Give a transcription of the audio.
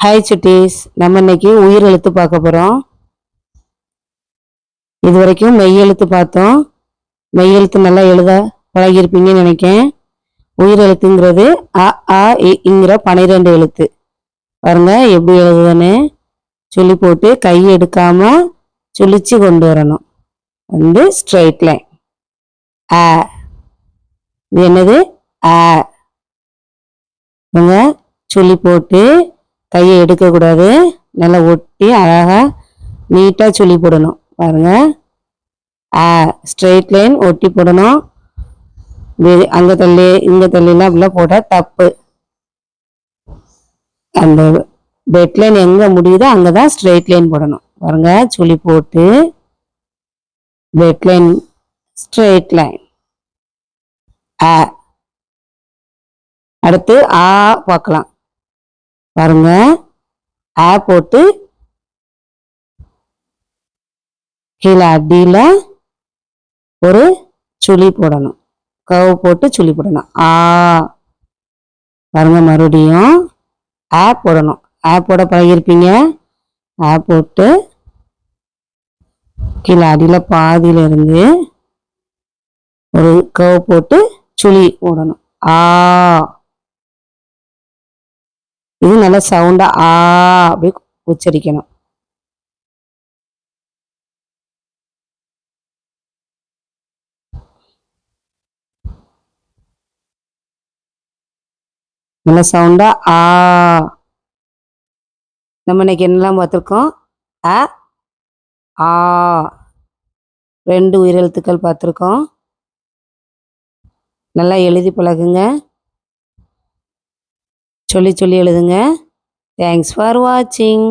Hi சுட்டீஸ் நம்ம இன்னைக்கு உயிர் எழுத்து பார்க்க போகிறோம் இது வரைக்கும் மெய் எழுத்து பார்த்தோம். மெய் எழுத்து நல்லா எழுத பழகியிருப்பீங்கன்னு நினைக்கேன் உயிர் எழுத்துங்கிறது அ ஆ இங்கிற பன்னிரெண்டு எழுத்து. பாருங்க எப்படி எழுதுதுன்னு. சொல்லி போட்டு கை எடுக்காம சுழிச்சு கொண்டு வரணும். வந்து ஸ்ட்ரைட் லைன் ஆ இது என்னது? ஆ சொல்லி போட்டு கையை எடுக்கக்கூடாது. நல்லா ஒட்டி அழகாக நீட்டாக சொல்லி போடணும். பாருங்கள் ஆ ஸ்ட்ரெயிட் லைன் ஒட்டி போடணும். இது அங்கே தள்ளி இங்கே தள்ளிலாம் அப்படிலாம் போட்டால் தப்பு. அந்த பெட் லைன் எங்கே முடியுதோ அங்கே தான் ஸ்ட்ரெயிட் லைன் போடணும். பாருங்க சுழி போட்டு பெட் லைன் ஸ்ட்ரெயிட் லைன் ஆ அடுத்து ஆ பார்க்கலாம். பாருங்க. ஆ போட்டு கீழே அடியில் ஒரு சுழி போடணும். கவ் போட்டு சுழி போடணும். ஆ. பாருங்க மறுபடியும் ஆ போடணும். ஆ போட பழகிருப்பீங்க. ஆ போட்டு கீழே அடியில் பாதியில இருந்து ஒரு கவ் போட்டு சுழி போடணும். ஆ. இது நல்லா சவுண்டா ஆ அப்படி உச்சரிக்கணும். நல்ல சவுண்டா ஆ நம்ம இன்னைக்கு என்னெல்லாம் பார்த்துருக்கோம்? அ ஆ. ரெண்டு உயிரெழுத்துக்கள் பார்த்துருக்கோம். நல்லா எழுதி பழகுங்க. சொல்லி சொல்லி எழுதுங்க. தேங்க்ஸ் ஃபார் வாட்சிங்